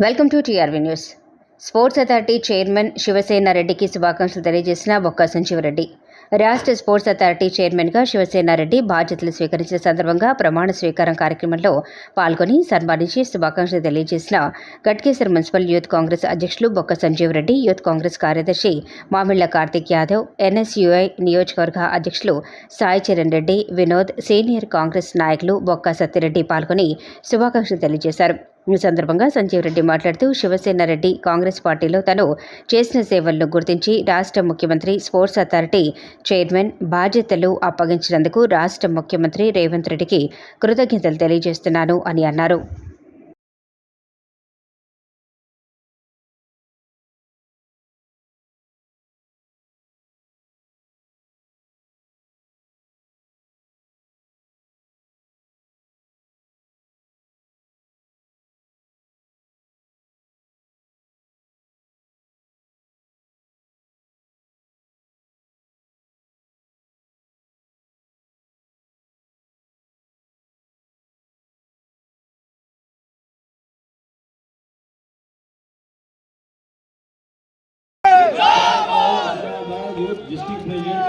Welcome to TRV news sports authority chairman Shivasena రెడ్డికి శుభాకాంక్షలు తెలియజేసిన బొక్క సంజీవరెడ్డి రాష్ట్ర స్పోర్ట్స్ అథారిటీ చైర్మన్గా శివసేన రెడ్డి బాధ్యతలు స్వీకరించిన సందర్భంగా ప్రమాణ స్వీకారం కార్యక్రమంలో పాల్గొని సన్మానించి శుభాకాంక్షలు తెలియజేసిన గట్కేసర్ మున్సిపల్ యూత్ కాంగ్రెస్ అధ్యక్షులు బొక్క సంజీవ్ రెడ్డి యూత్ కాంగ్రెస్ కార్యదర్శి మామిళ్ళ కార్తిక్ యాదవ్ ఎన్ఎస్యుఐ నియోజకవర్గ అధ్యక్షులు సాయి చరణ్ రెడ్డి వినోద్ సీనియర్ కాంగ్రెస్ నాయకులు బొక్క సత్యరెడ్డి పాల్గొని శుభాకాంక్షలు తెలియజేశారు. ఈ సందర్భంగా సంజీవ్ రెడ్డి మాట్లాడుతూ శివసేన రెడ్డి కాంగ్రెస్ పార్టీలో తను చేసిన సేవలను గుర్తించి రాష్ట్ర ముఖ్యమంత్రి స్పోర్ట్స్ అథారిటీ చైర్మన్ బాధ్యతలు అప్పగించినందుకు రాష్ట్ర ముఖ్యమంత్రి రేవంత్ రెడ్డికి కృతజ్ఞతలు తెలియజేస్తున్నాను అని అన్నారు. District president